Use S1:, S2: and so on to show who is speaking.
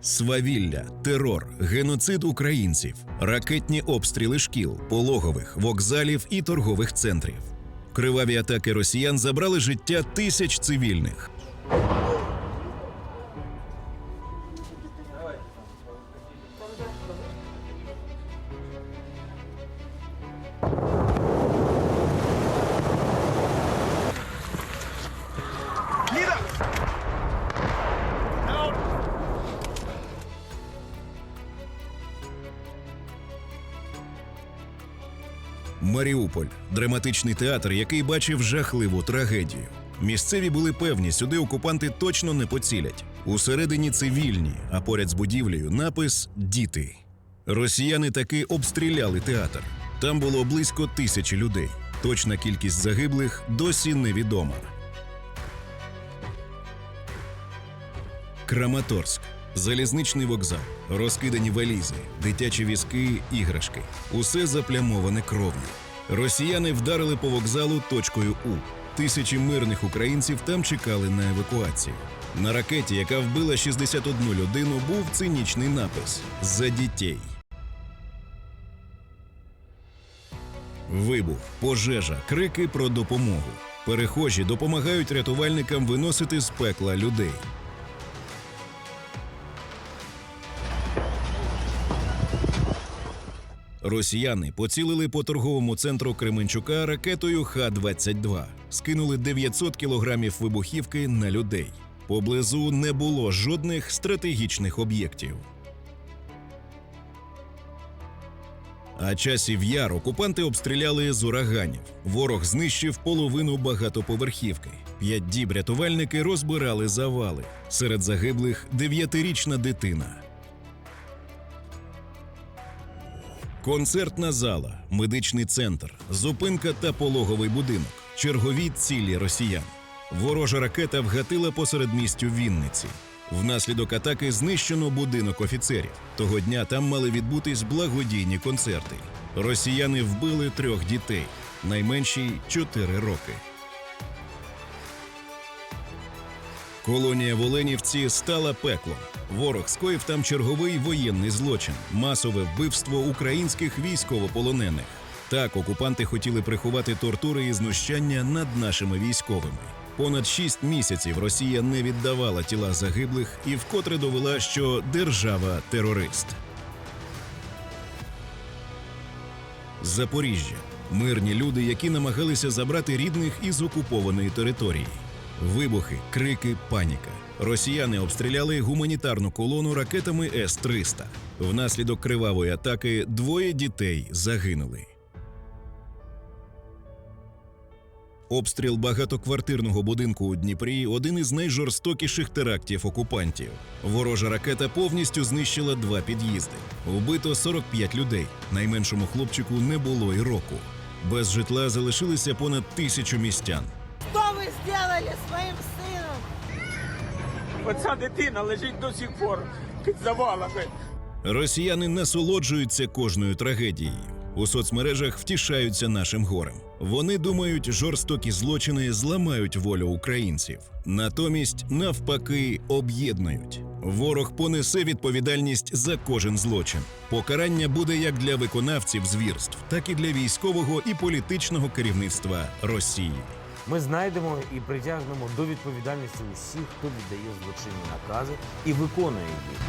S1: Свавілля, терор, геноцид українців, ракетні обстріли шкіл, пологових, вокзалів і торгових центрів. Криваві атаки росіян забрали життя тисяч цивільних. Маріуполь драматичний театр, який бачив жахливу трагедію. Місцеві були певні, сюди окупанти точно не поцілять. Усередині цивільні, а поряд з будівлею напис Діти. Росіяни таки обстріляли театр. Там було близько тисячі людей. Точна кількість загиблих досі невідома. Краматорськ. Залізничний вокзал, розкидані валізи, дитячі візки, іграшки. Усе заплямоване кров'ю. Росіяни вдарили по вокзалу точкою У. Тисячі мирних українців там чекали на евакуацію. На ракеті, яка вбила 61 людину, був цинічний напис За дітей. Вибух, пожежа, крики про допомогу. Перехожі допомагають рятувальникам виносити з пекла людей. Росіяни поцілили по торговому центру Кременчука ракетою Х-22. Скинули 900 кілограмів вибухівки на людей. Поблизу не було жодних стратегічних об'єктів. А часів яр окупанти обстріляли з ураганів. Ворог знищив половину багатоповерхівки. П'ять діб рятувальники розбирали завали. Серед загиблих дев'ятирічна дитина. Концертна зала, медичний центр, зупинка та пологовий будинок, чергові цілі росіян. Ворожа ракета вгатила посеред містю Вінниці. Внаслідок атаки знищено будинок офіцерів. Того дня там мали відбутись благодійні концерти. Росіяни вбили трьох дітей, найменшій 4 роки. Колонія в Оленівці стала пеклом. Ворог скоїв там черговий воєнний злочин, масове вбивство українських військовополонених. Так окупанти хотіли приховати тортури і знущання над нашими військовими. Понад шість місяців Росія не віддавала тіла загиблих і вкотре довела, що держава терорист. Запоріжжя мирні люди, які намагалися забрати рідних із окупованої території. Вибухи, крики, паніка. Росіяни обстріляли гуманітарну колону ракетами С-300. Внаслідок кривавої атаки двоє дітей загинули. Обстріл багатоквартирного будинку у Дніпрі один із найжорстокіших терактів окупантів. Ворожа ракета повністю знищила два під'їзди. Вбито 45 людей. Найменшому хлопчику не було й року. Без житла залишилися понад тисячу містян.
S2: Что вы сделали с моим сыном?
S3: Оця дитина лежить до сих пор під завалами.
S1: Росіяни насолоджуються кожною трагедією. У соцмережах втішаються нашим горем. Вони думають, жорстокі злочини зламають волю українців. Натомість, навпаки, об'єднують. Ворог понесе відповідальність за кожен злочин. Покарання буде як для виконавців звірств, так і для військового і політичного керівництва Росії.
S4: Ми знайдемо і притягнемо до відповідальності усіх, хто віддає злочинні накази і виконує їх.